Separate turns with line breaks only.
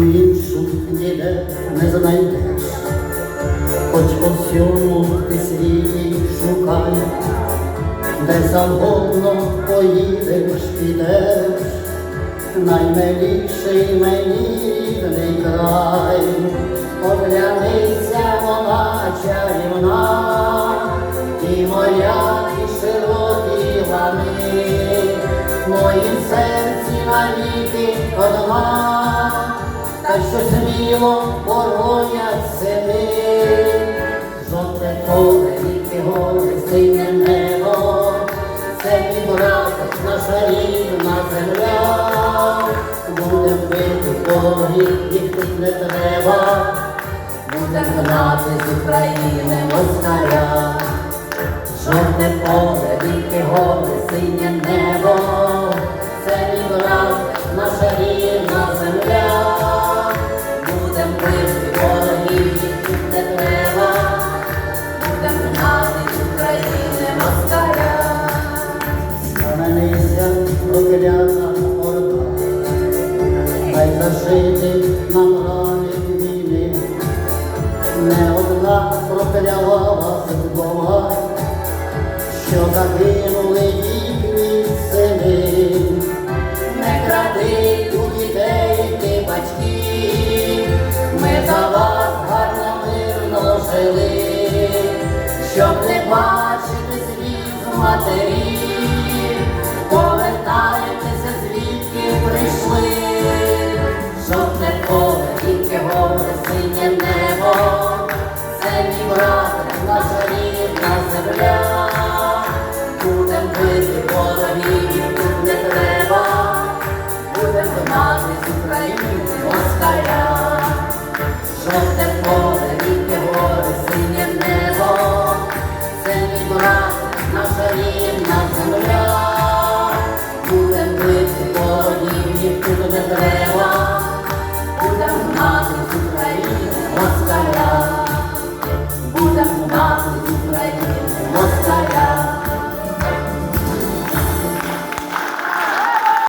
не знайдеш, хоч по всьому ти світі шукай, де завгодно поїдеш, підеш, наймиліший мені рідний край, оглянися вона чарівна, і моря, і широкі лани, в моїм серці навіки одна, сміло боронять сини, жовте поле, віки гори, синє небо, це мій наша рідна земля, будем бити богів, їх тут не треба, будем гнати з України москаля. Жовте поле, віки гори, синє небо, проклята орда, хай зашити нам рани війни, не одна прокляла вдова, що загинули їхні сини. Не кради у дітей ти батьків, ми за вас гарно мирно жили, щоб не бачити сліз матері, буде гнати з України москаля, жовте поле, рідне горе, небо, це мій наша рівна земля.